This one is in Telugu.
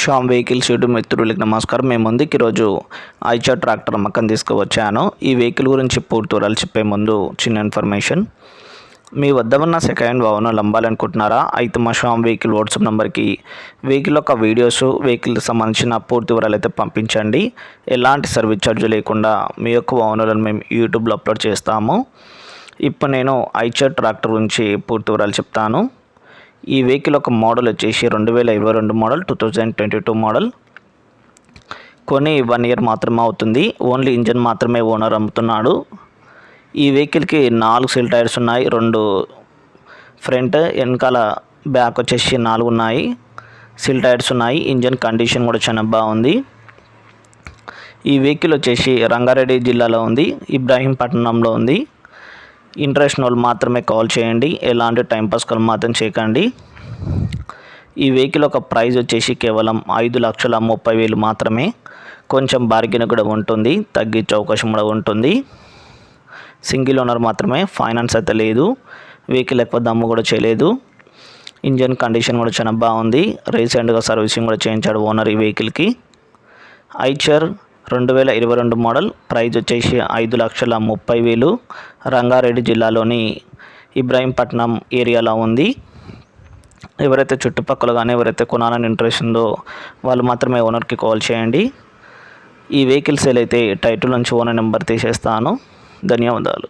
శ్యామ్ వెహికల్స్ యూట్యూబ్ మిత్రులకి నమస్కారం. మేము ముందుకు ఈరోజు ఐచా ట్రాక్టర్ అమ్మకం తీసుకువచ్చాను. ఈ వెహికల్ గురించి పూర్తి వివరాలు చెప్పే ముందు చిన్న ఇన్ఫర్మేషన్. మీ వద్ద ఉన్న సెకండ్ హ్యాండ్ వాహనాలు అమ్మాలనుకుంటున్నారా అయితే మా షామ్ వెహికల్ వాట్సాప్ నెంబర్కి వెహికల్ యొక్క వీడియోస్ వెహికల్కి సంబంధించిన పూర్తి వివరాలు అయితే పంపించండి. ఎలాంటి సర్వీస్ ఛార్జ్ లేకుండా మీ యొక్క వాహనాలను మేము యూట్యూబ్లో అప్లోడ్ చేస్తాము. ఇప్పుడు నేను ఐచర్ ట్రాక్టర్ గురించి పూర్తి వివరాలు చెప్తాను. ఈ వెహికల్ ఒక మోడల్ వచ్చేసి రెండు వేల ఇరవై రెండు model two thousand twenty two model. కొని వన్ ఇయర్ మాత్రమే అవుతుంది. ఓన్లీ ఇంజన్ మాత్రమే ఓనర్ అమ్ముతున్నాడు. ఈ వెహికల్కి నాలుగు సీల్ టైర్స్ ఉన్నాయి రెండు ఫ్రంట్ వెనకాల బ్యాక్ వచ్చేసి నాలుగు ఉన్నాయి. సీల్ టైర్స్ ఉన్నాయి ఇంజన్ కండిషన్ కూడా చాలా బాగుంది. ఈ వెహికల్ వచ్చేసి రంగారెడ్డి జిల్లాలో ఉంది ఇబ్రాహీంపట్నంలో ఉంది. ఇంట్రెస్ట్ వాళ్ళు మాత్రమే కాల్ చేయండి. ఎలాంటి టైంపాస్ కాల్ మాత్రం చేయకండి. ఈ వెహికల్ ఒక ప్రైస్ వచ్చేసి కేవలం ఐదు లక్షల ముప్పై వేలు మాత్రమే. కొంచెం బార్గెన్ కూడా ఉంటుంది. తగ్గించే అవకాశం కూడా ఉంటుంది. సింగిల్ ఓనర్ మాత్రమే ఫైనాన్స్ అయితే లేదు. వెహికల్ ఎక్కువ దమ్ము కూడా చేయలేదు. ఇంజన్ కండిషన్ కూడా చాలా బాగుంది. రీసెంట్గా సర్వీసింగ్ కూడా చేయించాడు ఓనర్ ఈ వెహికల్కి. ఐచర్ రెండు వేల ఇరవై రెండు మోడల్. ప్రైజ్ వచ్చేసి ఐదు లక్షల ముప్పై వేలు. రంగారెడ్డి జిల్లాలోని ఇబ్రాహీంపట్నం ఏరియాలో ఉంది. ఎవరైతే చుట్టుపక్కల కానీ ఎవరైతే కొనాలని ఇంట్రెస్ట్ ఉందో వాళ్ళు మాత్రమే ఓనర్కి కాల్ చేయండి. ఈ వెహికల్ సేల్ అయితే టైటిల్ నుంచి ఓనర్ నెంబర్ తీసేస్తాను. ధన్యవాదాలు.